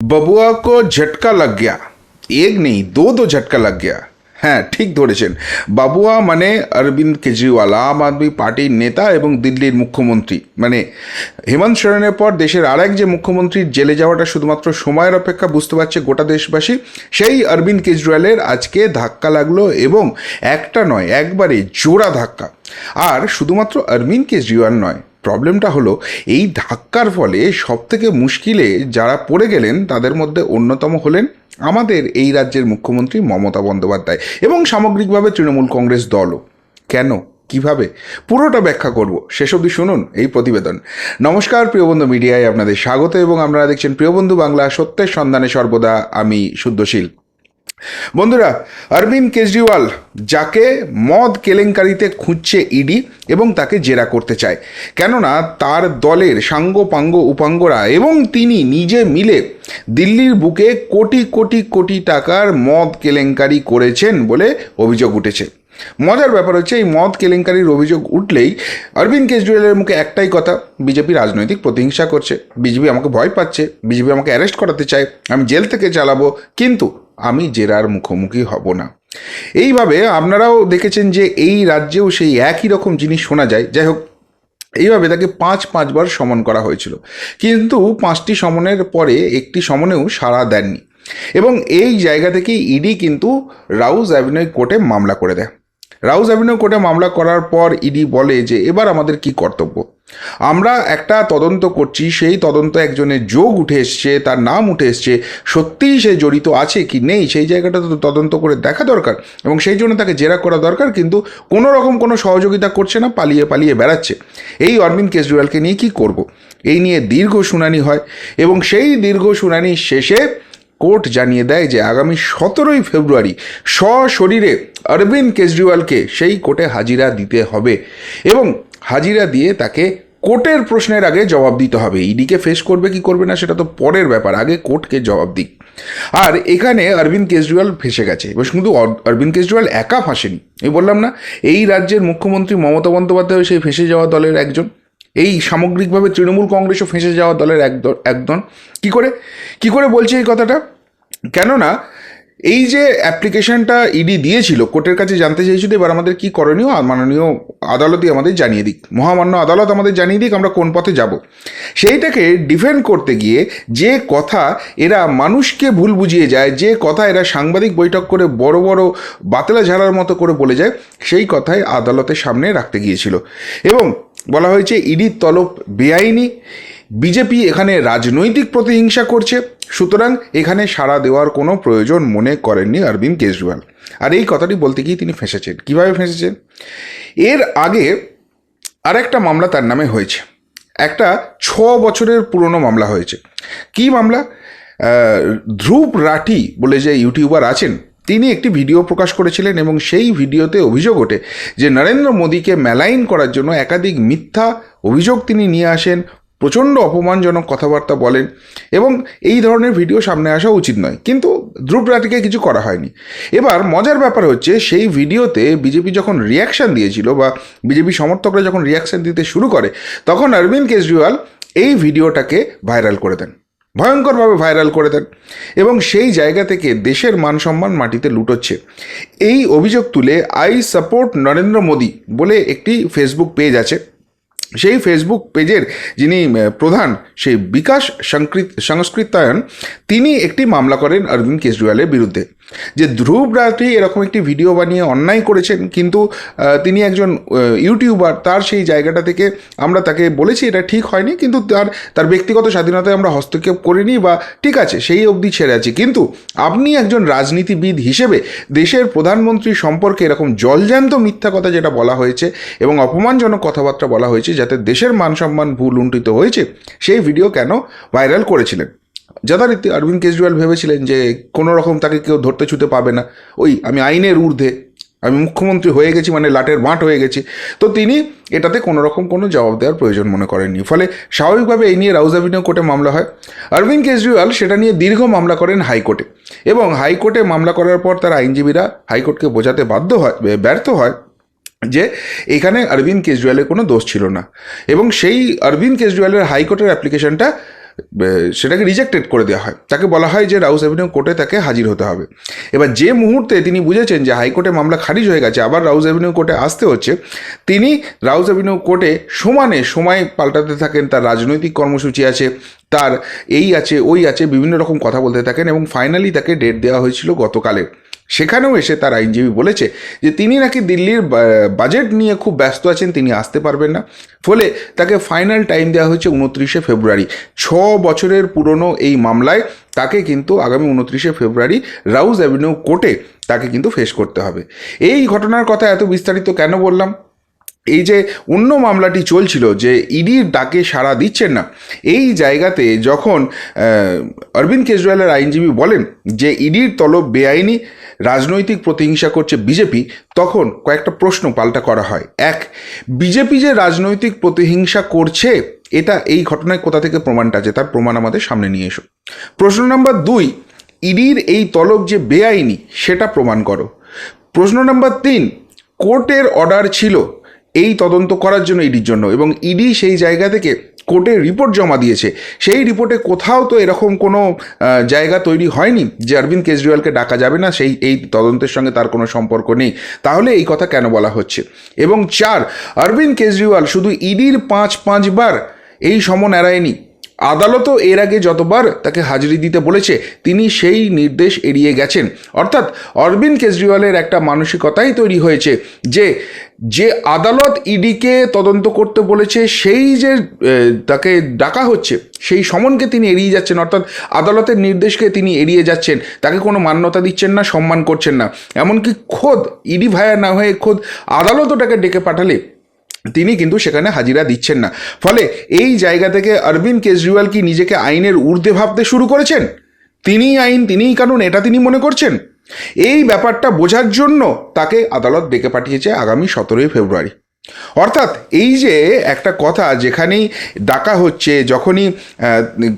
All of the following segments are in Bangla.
बबुआ को झटका लग गया एक नहीं दो दो झटका लग गया হ্যাঁ ঠিক ধরেছেন বাবুয়া মানে অরবিন্দ কেজরিওয়াল আম আদমি পার্টির নেতা এবং দিল্লির মুখ্যমন্ত্রী মানে হেমন্ত সোরেনের পর দেশের আরেক যে মুখ্যমন্ত্রীর জেলে যাওয়াটা শুধুমাত্র সময়ের অপেক্ষা বুঝতে পারছে গোটা দেশবাসী সেই অরবিন্দ কেজরিওয়ালের আজকে ধাক্কা লাগলো এবং একটা নয় একবারে জোড়া ধাক্কা আর শুধুমাত্র অরবিন্দ কেজরিওয়াল নয় প্রবলেমটা হলো, এই ধাক্কার ফলে সব থেকে মুশকিলে যারা পড়ে গেলেন, তাদের মধ্যে অন্যতম হলেন আমাদের এই রাজ্যের মুখ্যমন্ত্রী মমতা বন্দ্যোপাধ্যায় এবং সামগ্রিকভাবে তৃণমূল কংগ্রেস দলও। কেন? কীভাবে? পুরোটা ব্যাখ্যা করব। শেষ অবধি শুনুন এই প্রতিবেদন। নমস্কার প্রিয়বন্ধু মিডিয়ায় আপনাদের স্বাগত এবং আপনারা দেখছেন প্রিয়বন্ধু বাংলা সত্যের সন্ধানে সর্বদা, আমি শুদ্ধশীল। বন্ধুরা, অরবিন্দ কেজরিওয়াল যাকে মদ কেলেঙ্কারিতে খুঁজছে ইডি এবং তাকে জেরা করতে চায়, কেননা তার দলের সাঙ্গ পাঙ্গ উপাঙ্গরা এবং তিনি নিজে মিলে দিল্লির বুকে কোটি কোটি কোটি টাকার মদ কেলেঙ্কারি করেছেন বলে অভিযোগ উঠেছে। মজার ব্যাপার হচ্ছে, এই মদ কেলেঙ্কারির অভিযোগ উঠলেই অরবিন্দ কেজরিওয়ালের মুখে একটাই কথা, বিজেপি রাজনৈতিক প্রতিহিংসা করছে, বিজেপি আমাকে ভয় পাচ্ছে, বিজেপি আমাকে অ্যারেস্ট করাতে চায়, আমি জেল থেকে চালাবো, কিন্তু আমি জেরার মুখোমুখি হব না। এইভাবে আপনারাও দেখেছেন যে এই রাজ্যেও সেই একই রকম জিনিস শোনা যায়। যাই হোক, এইভাবে তাকে পাঁচ পাঁচবার সমন করা হয়েছিল। কিন্তু পাঁচটি সমনের পরে একটি সমনেও সাড়া দেননি। এবং এই জায়গা থেকে ইডি কিন্তু রাউজ অ্যাভিনয় কোর্টে মামলা করে দেয়। রাউজ অ্যাভিনিউ কোর্টে মামলা করার পর ইডি বলে যে, এবার আমাদের কি কর্তব্য? আমরা একটা তদন্ত করছি, সেই তদন্ত একজনের যোগ উঠে এসছে, তার নাম উঠে এসছে, সত্যিই সে জড়িত আছে কি নেই, সেই জায়গাটা তো তদন্ত করে দেখা দরকার এবং সেই জন্য তাকে জেরা করা দরকার, কিন্তু কোনো রকম কোনো সহযোগিতা করছে না, পালিয়ে পালিয়ে বেড়াচ্ছে। এই অরবিন্দ কেজরিওয়ালকে নিয়ে কি করব? এই নিয়ে দীর্ঘ শুনানি হয় এবং সেই দীর্ঘ শুনানি শেষে কোর্ট জানিয়ে দেয় যে আগামী সতেরোই ফেব্রুয়ারি সশরীরে অরবিন্দ কেজরিওয়ালকে সেই কোর্টে হাজিরা দিতে হবে এবং হাজিরা দিয়ে তাকে কোর্টের প্রশ্নের আগে জবাব দিতে হবে। ইডিকে ফেস করবে, কি করবে না সেটা তো পরের ব্যাপার। আগে কোর্টকে জবাব দিক। আর এখানে অরবিন্দ কেজরিওয়াল ফেসে গেছে। এবার শুধু অরবিন্দ কেজরিওয়াল একা ফাঁসেনি। আমি বললাম না, এই রাজ্যের মুখ্যমন্ত্রী মমতা বন্দ্যোপাধ্যায় সেই ফেসে যাওয়া দলের একজন। এই সামগ্রিকভাবে তৃণমূল কংগ্রেসও ফেঁসে যাওয়া দলের একদল একদল। কি করে? কি করে বলছে এই কথাটা? কেননা এই যে অ্যাপ্লিকেশনটা ইডি দিয়েছিল, কোর্টের কাছে জানতে চেয়েছিল এবার আমাদের কি করণীয়? মাননীয় আদালতই আমাদের জানিয়ে দিক। মহামান্য আদালত আমাদের জানিয়ে দিক আমরা কোন পথে যাব। সেইটাকে ডিফেন্ড করতে গিয়ে যে কথা এরা মানুষকে ভুল বুঝিয়ে যায়, যে কথা এরা সাংবাদিক বৈঠক করে বড় বড় বাতলা ঝাড়ার মতো করে বলে যায়, সেই কথাই আদালতের সামনে রাখতে গিয়েছিল। এবং বলা হয়েছে ইডির তলব বেআইনি। বিজেপি এখানে রাজনৈতিক প্রতিহিংসা করছে, সুতরাং এখানে সাড়া দেওয়ার কোনো প্রয়োজন মনে করেননি অরবিন্দ কেজরিওয়াল। আর এই কথাটি বলতে গিয়ে তিনি ফেঁসেছেন। কীভাবে ফেঁসেছেন? এর আগে আরেকটা মামলা তার নামে হয়েছে। একটা ছ বছরের পুরনো মামলা হয়েছে। কি মামলা? ধ্রুব রাঠি বলে যে ইউটিউবার আছেন, তিনি একটি ভিডিও প্রকাশ করেছিলেন এবং সেই ভিডিওতে অভিযোগ ওঠে যে নরেন্দ্র মোদীকে মেলাইন করার জন্য একাধিক মিথ্যা অভিযোগ তিনি নিয়ে আসেন প্রচণ্ড অপমানজনক কথাবার্তা বলেন এবং এই ধরনের ভিডিও সামনে আসা উচিত নয়। কিন্তু ধ্রুব রাঠিকে কিছু করা হয়নি। এবার মজার ব্যাপার হচ্ছে, সেই ভিডিওতে বিজেপি যখন রিয়াকশান দিয়েছিল বা বিজেপি সমর্থকরা যখন রিয়াকশান দিতে শুরু করে, তখন অরবিন্দ কেজরিওয়াল এই ভিডিওটাকে ভাইরাল করে দেন। ভয়ঙ্করভাবে ভাইরাল করে দেন এবং সেই জায়গা থেকে দেশের মান সম্মান মাটিতে লুটোচ্ছে। এই অভিযোগ তুলে আই সাপোর্ট নরেন্দ্র মোদী বলে একটি ফেসবুক পেজ আছে। সেই ফেসবুক পেজের যিনি প্রধান, সেই বিকাশ সংকৃত, সংস্কৃতায়ন, তিনি একটি মামলা করেন অরবিন্দ কেজরিওয়ালের বিরুদ্ধে। যে ধ্রুব রাত্রি এরকম একটি ভিডিও বানিয়ে অন্যায় করেছেন, কিন্তু তিনি একজন ইউটিউবার, তার সেই জায়গাটা থেকে আমরা তাকে বলেছি এটা ঠিক হয়নি, কিন্তু তার তার ব্যক্তিগত স্বাধীনতায় আমরা হস্তক্ষেপ করিনি বা ঠিক আছে, সেই অবধি ছেড়ে আছি। কিন্তু আপনি একজন রাজনীতিবিদ হিসেবে দেশের প্রধানমন্ত্রী সম্পর্কে এরকম জলজ্যান্ত মিথ্যা কথা যেটা বলা হয়েছে এবং অপমানজনক কথাবার্তা বলা হয়েছে যাতে দেশের মান সম্মান ভুল লুণ্ঠিত হয়েছে, সেই ভিডিও কেন ভাইরাল করেছিলেন? যথারীতি অরবিন্দ কেজরিওয়াল ভেবেছিলেন যে কোনো রকম তাকে কেউ ধরতে ছুতে পাবে না। ওই আমি আইনের ঊর্ধ্বে, আমি মুখ্যমন্ত্রী হয়ে গেছি মানে লাটের মাঠ হয়ে গেছি। তো তিনি এটাতে কোনো রকম কোনো জবাব দেওয়ার প্রয়োজন মনে করেননি। ফলে স্বাভাবিকভাবে এই নিয়ে রাউজ অ্যাভিনিউ কোর্টে মামলা হয়। অরবিন্দ কেজরিওয়াল সেটা নিয়ে দীর্ঘ মামলা করেন হাইকোর্টে। এবং হাইকোর্টে মামলা করার পর তার আইনজীবীরা হাইকোর্টকে বোঝাতে বাধ্য হয়, ব্যর্থ হয়। যে এখানে অরবিন্দ কেজরিওয়ালের কোনো দোষ ছিল না। এবং সেই অরবিন্দ কেজরিওয়ালের হাইকোর্টের অ্যাপ্লিকেশনটা সেটাকে রিজেক্টেড করে দেওয়া হয়। তাকে বলা হয় যে রাউস অ্যাভিনিউ কোর্টে তাকে হাজির হতে হবে। এবার যে মুহূর্তে তিনি বুঝেছেন যে হাইকোর্টে মামলা খারিজ হয়ে গেছে, আবার রাউস অ্যাভিনিউ কোর্টে আসতে হচ্ছে, তিনি রাউস অ্যাভিনিউ কোর্টে সমানে সময় পাল্টাতে থাকেন, তার রাজনৈতিক কর্মসূচি আছে, তার এই আছে, ওই আছে, বিভিন্ন রকম কথা বলতে থাকেন এবং ফাইনালি তাকে ডেট দেওয়া হয়েছিল গতকালে সেখানেও এসে তার আইনজীবী বলেছে যে তিনি নাকি দিল্লির বাজেট নিয়ে খুব ব্যস্ত আছেন, তিনি আসতে পারবেন না। ফলে তাকে ফাইনাল টাইম দেওয়া হয়েছে উনত্রিশে ফেব্রুয়ারি। ছ বছরের পুরনো এই মামলায় তাকে কিন্তু আগামী উনত্রিশে ফেব্রুয়ারি রাউজ অ্যাভিনিউ কোর্টে তাকে কিন্তু ফেস করতে হবে। এই ঘটনার কথা এত বিস্তারিত কেন বললাম? এই যে অন্য মামলাটি চলছিল যে ইডির ডাকে সাড়া দিচ্ছেন না, এই জায়গাতে যখন অরবিন্দ কেজরিওয়ালের আইনজীবী বলেন যে ইডির তলব বেআইনি, রাজনৈতিক প্রতিহিংসা করছে বিজেপি, তখন কয়েকটা প্রশ্ন পাল্টা করা হয়। এক, বিজেপি যে রাজনৈতিক প্রতিহিংসা করছে, এটা এই ঘটনায় কোথা থেকে প্রমাণটা আছে? তার প্রমাণ আমাদের সামনে নিয়ে এসো। প্রশ্ন নাম্বার দুই, ইডির এই তলব যে বেআইনি, সেটা প্রমাণ করো। প্রশ্ন নাম্বার তিন, কোর্টের অর্ডার ছিল এই তদন্ত করার জন্য ইডির জন্য। এবং ইডি সেই জায়গা থেকে কোর্টে রিপোর্ট জমা দিয়েছে। সেই রিপোর্টে কোথাও তো এরকম কোনো জায়গা তৈরি হয়নি যে অরবিন্দ কেজরিওয়ালকে ডাকা যাবে না, সেই, এই তদন্তের সঙ্গে তার কোনো সম্পর্ক নেই। তাহলে এই কথা কেন বলা হচ্ছে? এবং চার, অরবিন্দ কেজরিওয়াল শুধু ইডির পাঁচ, পাঁচবার এই সমন এড়ায়নি। আদালতও এর আগে যতবার তাকে হাজিরি দিতে বলেছে, তিনি সেই নির্দেশ এড়িয়ে গেছেন। অর্থাৎ অরবিন্দ কেজরিওয়ালের একটা মানসিকতাই তৈরি হয়েছে যে যে আদালত ইডিকে তদন্ত করতে বলেছে, সেই যে তাকে ডাকা হচ্ছে, সেই সমনকে তিনি এড়িয়ে যাচ্ছেন। অর্থাৎ আদালতের নির্দেশকে তিনি এড়িয়ে যাচ্ছেন, তাকে কোনো মান্যতা দিচ্ছেন না, সম্মান করছেন না। এমনকি খোদ, ইডি ভায়া না হয়ে খোদ আদালতও তাকে ডেকে পাঠালে। তিনি কিন্তু সেখানে হাজিরা দিচ্ছেন না। ফলে এই জায়গা থেকে অরবিন্দ কেজরিওয়াল কি নিজেকে আইনের ঊর্ধ্বে ভাবতে শুরু করেছেন? তিনিই আইন, তিনিই কানুন, এটা তিনি মনে করছেন? এই ব্যাপারটা বোঝার জন্য তাকে আদালত ডেকে পাঠিয়েছে আগামী সতেরোই ফেব্রুয়ারি। অর্থাৎ এই যে একটা কথা যেখানেই ডাকা হচ্ছে, যখনই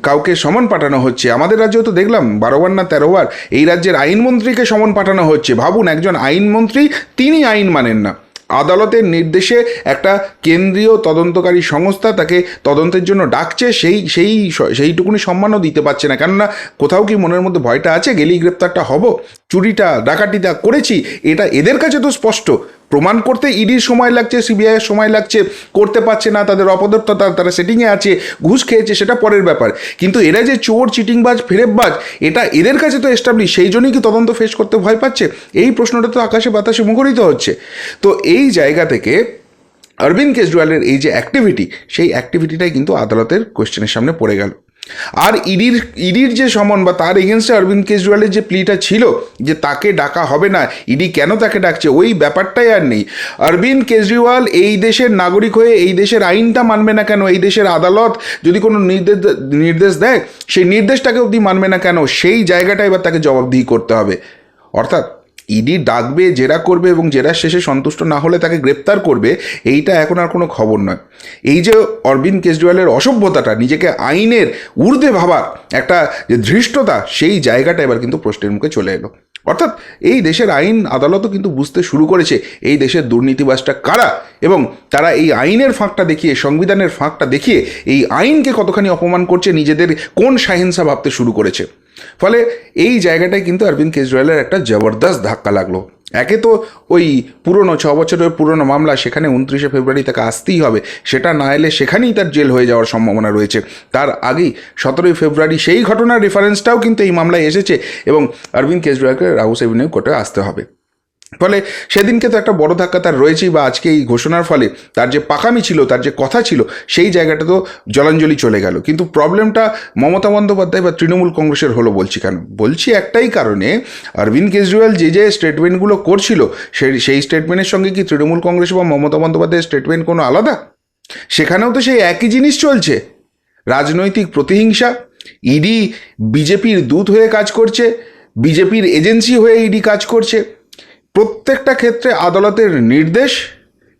কাউকে সমন পাঠানো হচ্ছে, আমাদের রাজ্যেও তো দেখলাম বারোবার না তেরোবার এই রাজ্যের আইনমন্ত্রীকে সমন পাঠানো হচ্ছে। ভাবুন, একজন আইনমন্ত্রী, তিনি আইন মানেন না। আদালতের নির্দেশে একটা কেন্দ্রীয় তদন্তকারী সংস্থা তাকে তদন্তের জন্য ডাকছে, সেই সেই, সেইটুকুনি সম্মানও দিতে পারছে না। কেননা কোথাও কি মনের মধ্যে ভয়টা আছে? গেলেই গ্রেপ্তারটা হব? চুরিটা, ডাকাতিটা করেছি, এটা এদের কাছে তো স্পষ্ট। প্রমাণ করতে ইডির সময় লাগছে সিবিআইয়ের সময় লাগছে, করতে পারছে না, তাদের অপদত্ততা তারা সেটিংয়ে আছে, ঘুষ খেয়েছে, সেটা পরের ব্যাপার। কিন্তু এরা যে চোর, চিটিংবাজ, ফেরেববাজ, এটা এদের কাছে তো এস্টাবলিশ সেই জন্যই কি তদন্ত ফেস করতে ভয় পাচ্ছে? এই প্রশ্নটা তো আকাশে বাতাসে মুখরিত হচ্ছে। তো এই জায়গা থেকে অরবিন্দ কেজরিওয়ালের এই যে অ্যাক্টিভিটি সেই অ্যাক্টিভিটিটাই কিন্তু আদালতের কোয়েশ্চেনের সামনে পড়ে গেল। আর ইডির ইডির যে সমন বা তার এগেনস্টে অরবিন্দ কেজরিওয়ালের যে প্লিটা ছিল যে তাকে ডাকা হবে না, ইডি কেন তাকে ডাকছে, ওই ব্যাপারটাই আর নেই। অরবিন্দ কেজরিওয়াল এই দেশের নাগরিক হয়ে, এই দেশের আইনটা মানবে না কেন, এই দেশের আদালত যদি কোনো নির্দেশ নির্দেশ দেয়, সেই নির্দেশটাকে অবধি মানবে না কেন, সেই জায়গাটা এবার তাকে জবাবদিহি করতে হবে। অর্থাৎ ইডি ডাকবে, জেরা করবে এবং জেরার শেষে সন্তুষ্ট না হলে তাকে গ্রেপ্তার করবে, এইটা এখন আর কোনো খবর নয়। এই যে অরবিন্দ কেজরিওয়ালের অসভ্যতাটা, নিজেকে আইনের ঊর্ধ্বে ভাবার একটা যে ধৃষ্টতা, সেই জায়গাটা এবার কিন্তু প্রশ্নের মুখে চলে এলো। অর্থাৎ এই দেশের আইন আদালতও কিন্তু বুঝতে শুরু করেছে, এই দেশের দুর্নীতিবাসটা কারা এবং তারা এই আইনের ফাঁকটা দেখিয়ে, সংবিধানের ফাঁকটা দেখিয়ে, এই আইনকে কতখানি অপমান করছে, নিজেদের কোন সাহিংসা ভাবতে শুরু করেছে। ফলে এই জায়গাটায় কিন্তু অরবিন্দ কেজরিওয়ালের একটা জবরদস্ত ধাক্কা লাগল। একে তো ওই পুরনো ছ বছরের পুরনো মামলা, সেখানে উনত্রিশে ফেব্রুয়ারি তাকে আসতেই হবে, সেটা না এলে সেখানেই তার জেল হয়ে যাওয়ার সম্ভাবনা রয়েছে। তার আগেই সতেরোই ফেব্রুয়ারি সেই ঘটনার রেফারেন্সটাও কিন্তু এই মামলায় এসেছে এবং অরবিন্দ কেজরিওয়ালকে রাহুস এভিনিউ কোর্টে আসতে হবে। ফলে সেদিনকে তো একটা বড় ধাক্কা তার রয়েছেই বা আজকে এই ঘোষণার ফলে। তার যে পাকামি ছিল, তার যে কথা ছিল, সেই জায়গাটা তো জলাঞ্জলি চলে গেল। কিন্তু প্রবলেমটা মমতা বন্দ্যোপাধ্যায় বা তৃণমূল কংগ্রেসের হলো বলছি কেন? বলছি একটাই কারণে, অরবিন্দ কেজরিওয়াল যে যে স্টেটমেন্টগুলো করছিল, সেই সেই স্টেটমেন্টের সঙ্গে কি তৃণমূল কংগ্রেস বা মমতা বন্দ্যোপাধ্যায়ের স্টেটমেন্ট কোনো আলাদা? সেখানেও তো সেই একই জিনিস চলছে। রাজনৈতিক প্রতিহিংসা, ইডি, বিজেপির দূত হয়ে কাজ করছে, বিজেপির এজেন্সি হয়ে ইডি কাজ করছে। প্রত্যেকটা ক্ষেত্রে আদালতের নির্দেশ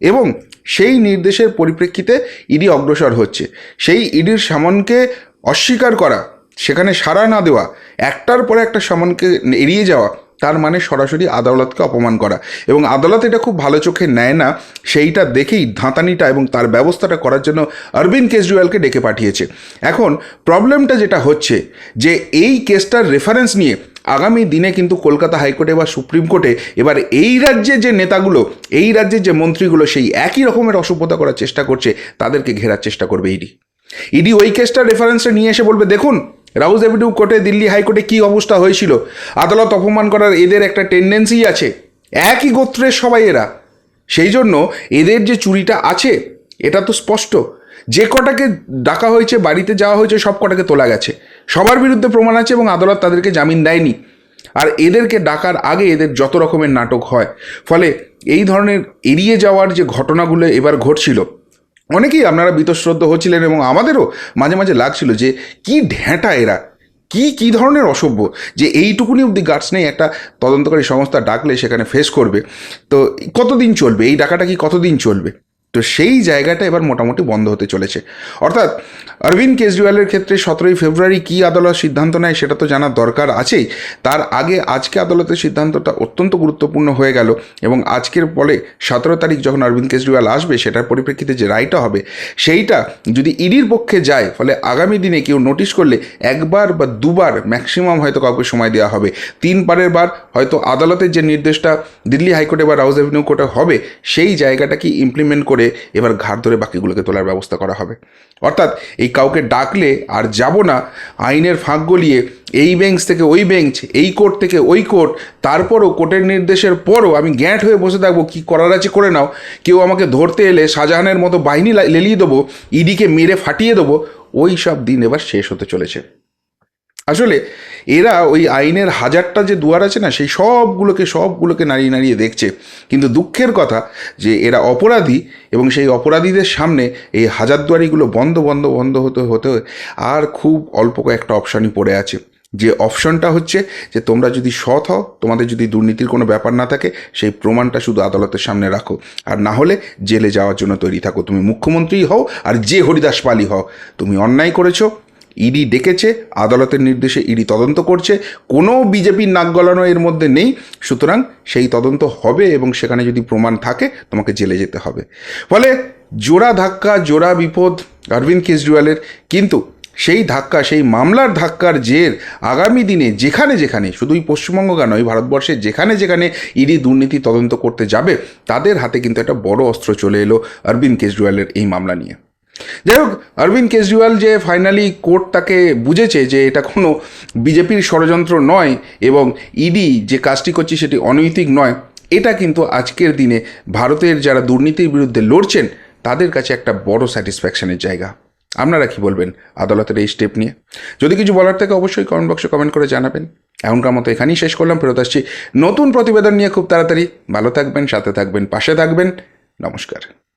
এবং সেই নির্দেশের পরিপ্রেক্ষিতে ইডি অগ্রসর হচ্ছে। সেই ইডির সামনকে অস্বীকার করা, সেখানে সাড়া না দেওয়া, একটার পরে একটা সামনকে এড়িয়ে যাওয়া, তার মানে সরাসরি আদালতকে অপমান করা। এবং আদালত এটা খুব ভালো চোখে নেয় না, সেইটা দেখেই ধাঁতানিটা এবং তার ব্যবস্থাটা করার জন্য অরবিন্দ কেজরিওয়ালকে ডেকে পাঠিয়েছে। এখন প্রবলেমটা যেটা হচ্ছে যে এই কেসটার রেফারেন্স নিয়ে আগামী দিনে কিন্তু কলকাতা হাইকোর্টে বা সুপ্রিম কোর্টে এবার এই রাজ্যের যে নেতাগুলো, এই রাজ্যের যে মন্ত্রীগুলো, সেই একই রকমের অসভ্যতা করার চেষ্টা করছে, তাদেরকে ঘেরার চেষ্টা করবে ইডি। ইডি ওই কেসটার রেফারেন্সটা নিয়ে এসে বলবে, দেখুন, রাউজ এভিনিউ কোর্টে, দিল্লি হাইকোর্টে কী অবস্থা হয়েছিল? আদালত অপমান করার এদের একটা টেন্ডেন্সি আছে, একই গোত্রের সবাই এরা। সেই জন্য এদের যে চুরিটা আছে, এটা তো স্পষ্ট। যে কটাকে ডাকা হয়েছে, বাড়িতে যাওয়া হয়েছে, সব কটাকে তোলা গেছে। সবার বিরুদ্ধে প্রমাণ আছে এবং আদালত তাদেরকে জামিন দেয়নি। আর এদেরকে ডাকার আগে এদের যত রকমের নাটক হয়। ফলে এই ধরনের এড়িয়ে যাওয়ার যে ঘটনাগুলো এবার ঘটছিল, অনেকেই আপনারা বিতশ্রদ্ধ হচ্ছিলেন এবং আমাদেরও মাঝে মাঝে লাগছিল যে, কি ঢ্যাঁটা এরা? কি কি ধরনের অসভ্য? যে এইটুকুনি অব্দি গার্ডস নেই, একটা তদন্তকারী সংস্থা ডাকলে সেখানে ফেস করবে। তো কতদিন চলবে? এই ডাকাটা কি কতদিন চলবে? তো সেই জায়গাটা এবার মোটামুটি বন্ধ হতে চলেছে। অর্থাৎ অরবিন্দ কেজরিওয়ালের ক্ষেত্রে সতেরোই ফেব্রুয়ারি কী আদালত সিদ্ধান্ত নেয় সেটা তো জানার দরকার আছেই। তার আগে আজকে আদালতের সিদ্ধান্তটা অত্যন্ত গুরুত্বপূর্ণ হয়ে গেল এবং আজকের ফলে সতেরো তারিখ যখন অরবিন্দ কেজরিওয়াল আসবে সেটার পরিপ্রেক্ষিতে যে রায়টা হবে, সেইটা যদি ইডির পক্ষে যায়, ফলে আগামী দিনে কেউ নোটিশ করলে একবার বা দুবার ম্যাক্সিমাম হয়তো কাউকে সময় দেওয়া হবে। তিন পারের বার হয়তো আদালতের যে নির্দেশটা দিল্লি হাইকোর্টে বা রাউজ এভিনিউ কোর্টে হবে, সেই জায়গাটাকে ইমপ্লিমেন্ট করে এবার ঘাড় ধরে বাকিগুলোকে তোলার ব্যবস্থা করা হবে। অর্থাৎ এই কাউকে ডাকলে আর যাব না, আইনের ফাঁক গলিয়ে এই বেঞ্চ থেকে ওই বেঞ্চ, এই কোর্ট থেকে ওই কোর্ট, তারপরও কোর্টের নির্দেশের পরও আমি গ্যাঁট হয়ে বসে থাকব, কী করার আছে করে নাও। কেউ আমাকে ধরতে এলে শাহজাহানের মতো বাহিনী লেলিয়ে দেবো, ইডিকে মেরে ফাটিয়ে দেবো, ওই সব দিন এবার শেষ হতে চলেছে। আসলে এরা ওই আইনের হাজারটা যে দুয়ার আছে না, সেই সবগুলোকে সবগুলোকে নাড়িয়ে নাড়িয়ে দেখছে। কিন্তু দুঃখের কথা যে এরা অপরাধী এবং সেই অপরাধীদের সামনে এই হাজার দুয়ারিগুলো বন্ধ বন্ধ বন্ধ হতে হতে আর খুব অল্প কয়েকটা অপশানই পড়ে আছে। যে অপশনটা হচ্ছে যে তোমরা যদি সৎ হও, তোমাদের যদি দুর্নীতির কোনো ব্যাপার না থাকে, সেই প্রমাণটা শুধু আদালতের সামনে রাখো। আর না হলে জেলে যাওয়ার জন্য তৈরি থাকো। তুমি মুখ্যমন্ত্রী হও আর যে হরিদাস পালি হও। তুমি অন্যায় করেছ ইডি ডেকেছে, আদালতের নির্দেশে ইডি তদন্ত করছে, কোনো বিজেপির নাক গলানো এর মধ্যে নেই, সুতরাং সেই তদন্ত হবে এবং সেখানে যদি প্রমাণ থাকে, তোমাকে জেলে যেতে হবে। ফলে জোড়া ধাক্কা, জোড়া বিপদ অরবিন্দ কেজরিওয়ালের, কিন্তু সেই ধাক্কা, সেই মামলার ধাক্কার জের আগামী দিনে যেখানে যেখানে, শুধুই পশ্চিমবঙ্গ কেন নয় ভারতবর্ষে যেখানে যেখানে ইডি দুর্নীতি তদন্ত করতে যাবে, তাদের হাতে কিন্তু একটা বড় অস্ত্র চলে এলো অরবিন্দ কেজরিওয়ালের এই মামলা নিয়ে। যাই হোক, অরবিন্দ কেজরিওয়াল যে ফাইনালি কোর্ট তাকে বুঝেছে যে এটা কোনো বিজেপির ষড়যন্ত্র নয় এবং ইডি যে কাজটি করছে সেটি অনৈতিক নয়, এটা কিন্তু আজকের দিনে ভারতের যারা দুর্নীতির বিরুদ্ধে লড়ছেন, তাদের কাছে একটা বড় স্যাটিসফ্যাকশনের জায়গা। আপনারা কি বলবেন আদালতের এই স্টেপ নিয়ে? যদি কিছু বলার থাকে অবশ্যই কমেন্ট বক্সে কমেন্ট করে জানাবেন। এখনকার মতো এখানেই শেষ করলাম, ফেরত আসছি নতুন প্রতিবেদন নিয়ে খুব তাড়াতাড়ি। ভালো থাকবেন, সাথে থাকবেন, পাশে থাকবেন। নমস্কার।